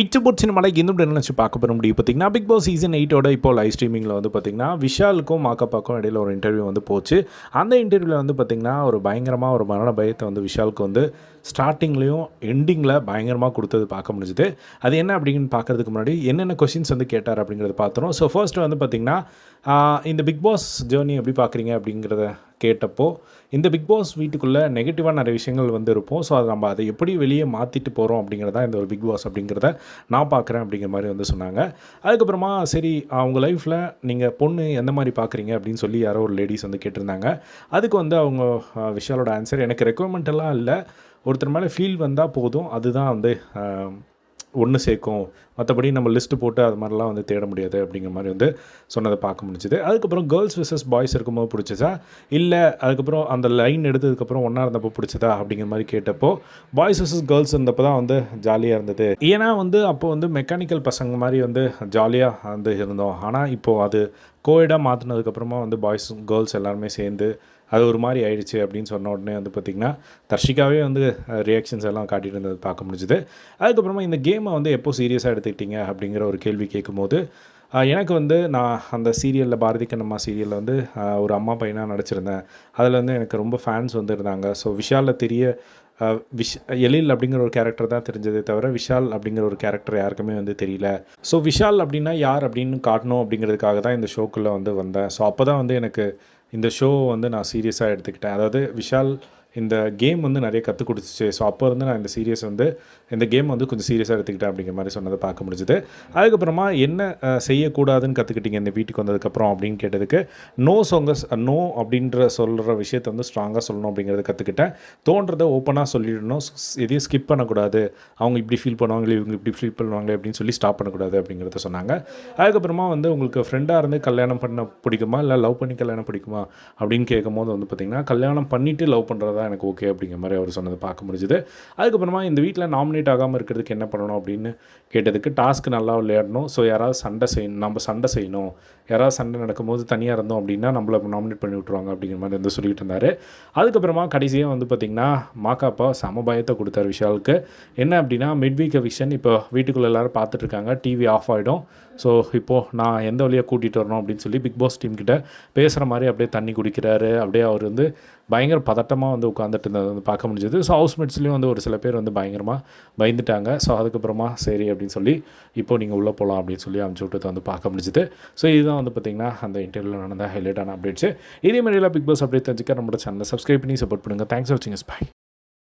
இட்டு போட் மலைக்கு இன்னும் நினச்சி பார்க்க போகிற முடியும். பார்த்தீங்கன்னா பிக் பாஸ் சீசன் எயிட்டோட இப்போ லைவ் ஸ்ட்ரீமிங்கில் வந்து பார்த்திங்கன்னா விஷாலுக்கும் மாக்கப்பாக்கும் இடையில ஒரு இன்டர்வியூ வந்து போச்சு. அந்த இன்டர்வியூவில் வந்து பார்த்திங்கன்னா ஒரு பயங்கரமாக ஒரு மரண பயத்தை வந்து விஷாலுக்கு வந்து ஸ்டார்டிங்லேயும் எண்டிங்கில் பயங்கரமாக கொடுத்தது பார்க்க முடிஞ்சுது. அது என்ன அப்படின்னு பார்க்கறதுக்கு முன்னாடி என்னென்ன கொஷின்ஸ் வந்து கேட்டார் அப்படிங்கிறத பார்த்துரும் ஸோ ஃபர்ஸ்ட் வந்து பார்த்திங்கன்னா இந்த பிக் பாஸ் ஜேர்னி எப்படி பார்க்குறீங்க அப்படிங்கிறத கேட்டப்போ இந்த பிக் பாஸ் வீட்டுக்குள்ளே நெகட்டிவாக நிறைய விஷயங்கள் வந்து இருப்போம் ஸோ அதை நம்ம அதை எப்படி வெளியே மாற்றிட்டு போகிறோம் அப்படிங்கிறதா இந்த ஒரு பிக் பாஸ் அப்படிங்கிறத நான் பார்க்குறேன் அப்படிங்கிற மாதிரி வந்து சொன்னாங்க. அதுக்கப்புறமா சரி அவங்க லைஃப்பில் நீங்கள் பொண்ணு எந்த மாதிரி பார்க்குறீங்க அப்படின்னு சொல்லி யாரோ ஒரு லேடிஸ் வந்து கேட்டிருந்தாங்க. அதுக்கு வந்து அவங்க விஷயாலோட ஆன்சர் எனக்கு ரெக்குவயர்மெண்ட் எல்லாம் இல்லை. ஒருத்தர் மேலே ஃபீல் வந்தால் போதும். அதுதான் வந்து ஒன்று சேர்க்கும். மற்றபடி நம்ம லிஸ்ட்டு போட்டு அது மாதிரிலாம் வந்து தேட முடியாது அப்படிங்கிற மாதிரி வந்து சொன்னதை பார்க்க முடிஞ்சுது. அதுக்கப்புறம் கேர்ள்ஸ் விசஸ் பாய்ஸ் இருக்கும்போது பிடிச்சதா? இல்லை அதுக்கப்புறம் அந்த லைன் எடுத்ததுக்கப்புறம் ஒன்றா இருந்தப்போ பிடிச்சதா? அப்படிங்கிற மாதிரி கேட்டப்போ பாய்ஸ் விசஸ் கேர்ள்ஸ் இருந்தப்போ தான் வந்து ஜாலியாக இருந்தது. ஏன்னா வந்து அப்போ வந்து மெக்கானிக்கல் பசங்க மாதிரி வந்து ஜாலியாக வந்து இருந்தோம். ஆனால் இப்போது அது கோவிடாக மாற்றினதுக்கப்புறமா வந்து பாய்ஸ் கேர்ள்ஸ் எல்லாருமே சேர்ந்து அது ஒரு மாதிரி ஆயிடுச்சு அப்படின்னு சொன்ன உடனே வந்து பார்த்திங்கன்னா தர்ஷிகாவே வந்து ரியாக்ஷன்ஸ் எல்லாம் காட்டிட்டு இருந்தது பார்க்க முடிஞ்சுது. அதுக்கப்புறமா இந்த கேமை வந்து எப்போ சீரியஸாக எடுத்துக்கிட்டீங்க அப்படிங்கிற ஒரு கேள்வி கேட்கும்போது எனக்கு வந்து நான் அந்த சீரியலில் பாரதி கண்ணம்மா சீரியலில் வந்து ஒரு அம்மா பையனாக நடிச்சிருந்தேன். அதில் வந்து எனக்கு ரொம்ப ஃபேன்ஸ் வந்து இருந்தாங்க. ஸோ விஷாலில் தெரிய விஷ் எழில் அப்படிங்கிற ஒரு கேரக்டர் தான் தெரிஞ்சதே தவிர விஷால் அப்படிங்கிற ஒரு கேரக்டர் யாருக்குமே வந்து தெரியல. ஸோ விஷால் அப்படின்னா யார் அப்படின்னு காட்டணும் அப்படிங்கிறதுக்காக தான் இந்த ஷோக்குள்ளே வந்து வந்தேன். ஸோ அப்போ தான் வந்து எனக்கு இந்த ஷோ வந்து நான் சீரியஸாக எடுத்துக்கிட்டேன். அதாவது விஷால் இந்த கேம் வந்து நிறைய கற்றுக் கொடுத்துச்சு. ஸோ அப்போ இருந்து நான் இந்த சீரியஸ் வந்து இந்த கேம் வந்து கொஞ்சம் சீரியஸாக எடுத்துக்கிட்டேன் அப்படிங்கிற மாதிரி சொன்னதை பார்க்க முடிஞ்சுது. அதுக்கப்புறமா என்ன செய்யக்கூடாதுன்னு கற்றுக்கிட்டீங்க இந்த வீட்டுக்கு வந்ததுக்கப்புறம் அப்படின்னு கேட்டதுக்கு நோ சொங்க நோ அப்படின்ற சொல்கிற விஷயத்தை வந்து ஸ்ட்ராங்காக சொல்லணும் அப்படிங்கிறத கற்றுக்கிட்டேன் தோன்றதை ஓப்பனாக சொல்லிடணும். எதையும் ஸ்கிப் பண்ணக்கூடாது. அவங்க இப்படி ஃபீல் பண்ணுவாங்களே இவங்க இப்படி ஃபீல் பண்ணுவாங்களே அப்படின்னு சொல்லி ஸ்டாப் பண்ணக்கூடாது அப்படிங்கிறத சொன்னாங்க. அதுக்கப்புறமா வந்து உங்களுக்கு ஃப்ரெண்டாக இருந்து கல்யாணம் பண்ண பிடிக்குமா? இல்லை லவ் பண்ணி கல்யாணம் பிடிக்குமா? அப்படின்னு கேட்கும்போது வந்து பார்த்திங்கன்னா கல்யாணம் பண்ணிவிட்டு லவ் பண்ணுறதா எனக்கு ஓகே அப்படிங்கிற மாதிரி அவர் சொன்னதை பார்க்க முடிஞ்சுது. அதுக்கப்புறமா இந்த வீட்டில் நாமினேட் ஆகாமல் இருக்கிறதுக்கு என்ன பண்ணணும் அப்படின்னு கேட்டதுக்கு டாஸ்க் நல்லா விளையாடணும். ஸோ யாராவது சண்டை செய்யணும் நம்ம சண்டை செய்யணும். யாராவது சண்டை நடக்கும்போது தனியாக இருந்தோம் அப்படின்னா நம்மளை நாமினேட் பண்ணி விட்ருவாங்க அப்படிங்கிற மாதிரி வந்து சொல்லிட்டு இருந்தார். அதுக்கப்புறமா கடைசியாக வந்து பார்த்திங்கன்னா மாக்காப்பா சம பயத்தை கொடுத்தாரு விஷாலுக்கு. என்ன அப்படின்னா மிட் வீக் விஷன் இப்போ வீட்டுக்குள்ளே எல்லோரும் பார்த்துட்ருக்காங்க டிவி ஆஃப் ஆகிடும் ஸோ இப்போது நான் எந்த வழியாக கூட்டிகிட்டு வரணும் அப்படின்னு சொல்லி பிக் பாஸ் டீம் கிட்ட பேசுகிற மாதிரி அப்படியே தண்ணி குடிக்கிறாரு. அப்படியே அவர் வந்து பயங்கர பதட்டமாக வந்து உட்காந்துட்டு இருந்தது வந்து பார்க்க முடிஞ்சது. ஸோ ஹவுஸ்மேட்ஸ்லேயும் வந்து ஒரு சில பேர் வந்து பயங்கரமாக பயந்துட்டாங்க. ஸோ அதுக்கப்புறமா சரி அப்படின்னு சொல்லி இப்போ நீங்கள் உள்ளே போகலாம் அப்படின்னு சொல்லி அமுச்சு விட்டதை வந்து பார்க்க முடிஞ்சுது. ஸோ இதுதான் வந்து பார்த்திங்கன்னா அந்த இன்டர்வியூவில் நடந்த ஹைலைட்டான அப்டேட்ஸ் இதே மாதிரிலாம் பிக் பாஸ் அப்டேட் தெரிஞ்சுக்க நம்மளோட சேனலை சப்ஸ்கிரைப் பண்ணி சப்போர்ட் பண்ணுங்கள் தேங்க்ஸ் ஃபார் வாட்சிங் பை